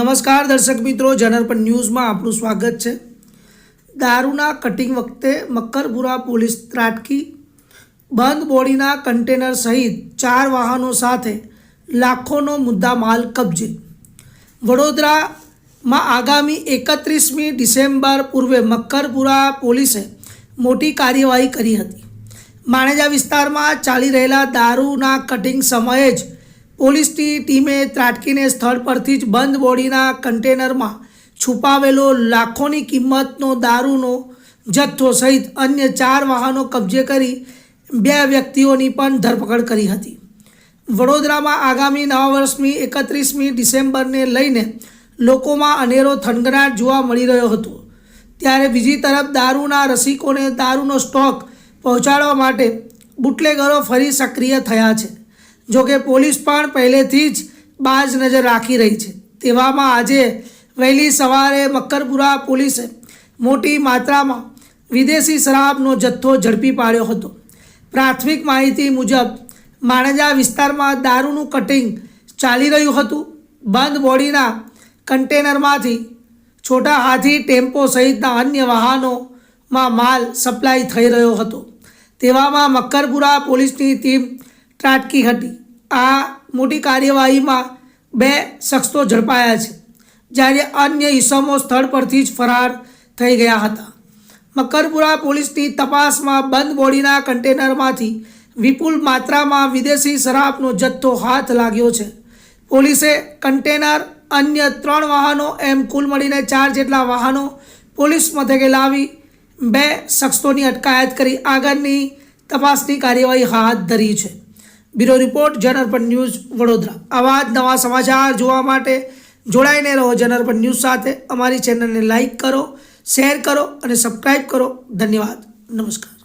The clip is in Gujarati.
નમસ્કાર દર્શક મિત્રો જનરપન ન્યૂઝમાં આપનું સ્વાગત છે. દારૂના કટિંગ વખતે મક્કરપુરા પોલીસ ત્રાટકી, બંધ બોડીના કન્ટેનર સહિત ચાર વાહનો સાથે લાખોનો મુદ્દામાલ કબજે. વડોદરામાં આગામી એકત્રીસમી ડિસેમ્બર પૂર્વે મક્કરપુરા પોલીસે મોટી કાર્યવાહી કરી હતી. માણેજા વિસ્તારમાં ચાલી રહેલા દારૂના કટિંગ સમયે જ પોલીસની ટીમે ત્રાટકીને સ્થળ પરથી જ બંધ બોડીના કન્ટેનરમાં છુપાવેલો લાખોની કિંમતનો દારૂનો જથ્થો સહિત અન્ય ચાર વાહનો કબજે કરી બે વ્યક્તિઓની પણ ધરપકડ કરી હતી. વડોદરામાં આગામી નવા વર્ષની એકત્રીસમી ડિસેમ્બરને લઈને લોકોમાં અનેરો થનગનાટ જોવા મળી રહ્યો હતો. ત્યારે બીજી તરફ દારૂના રસિકોને દારૂનો સ્ટોક પહોંચાડવા માટે બુટલેગરો ફરી સક્રિય થયા છે. જોકે પોલીસ પણ પહેલેથી જ બાજ નજર રાખી રહી છે. તેવામાં આજે વહેલી સવારે મક્કરપુરા પોલીસે મોટી માત્રામાં વિદેશી શરાબનો જથ્થો ઝડપી પાડ્યો હતો. પ્રાથમિક માહિતી મુજબ માણેજા વિસ્તારમાં દારૂનું કટિંગ ચાલી રહ્યું હતું. બંધ બોડીના કન્ટેનરમાંથી છોટા હાથી ટેમ્પો સહિતના અન્ય વાહનોમાં માલ સપ્લાય થઈ રહ્યો હતો. તેવામાં મક્કરપુરા પોલીસની ટીમ ત્રાટકી હતી. આ મોટી કાર્યવાહીમાં બે શખ્સો ઝડપાયા છે, જ્યારે અન્ય ઈસમો સ્થળ પરથી જ ફરાર થઈ ગયા હતા. મકરપુરા પોલીસની તપાસમાં બંધ બોડીના કન્ટેનરમાંથી વિપુલ માત્રામાં વિદેશી શરાબનો જથ્થો હાથ લાગ્યો છે. પોલીસે કન્ટેનર અન્ય ત્રણ વાહનો એમ કુલ મળીને ચાર જેટલા વાહનો પોલીસ મથકે લાવી બે શખ્સોની અટકાયત કરી આગળની તપાસની કાર્યવાહી હાથ ધરી છે. Bureau report Janarpan news, Vadodara. આવા જ નવા સમાચાર જોવા માટે જોડાઈને રહો જનઅર્પણ ન્યૂઝ સાથે. અમારી ચેનલને લાઇક કરો, શેર કરો અને સબસ્ક્રાઈબ કરો. ધન્યવાદ. નમસ્કાર.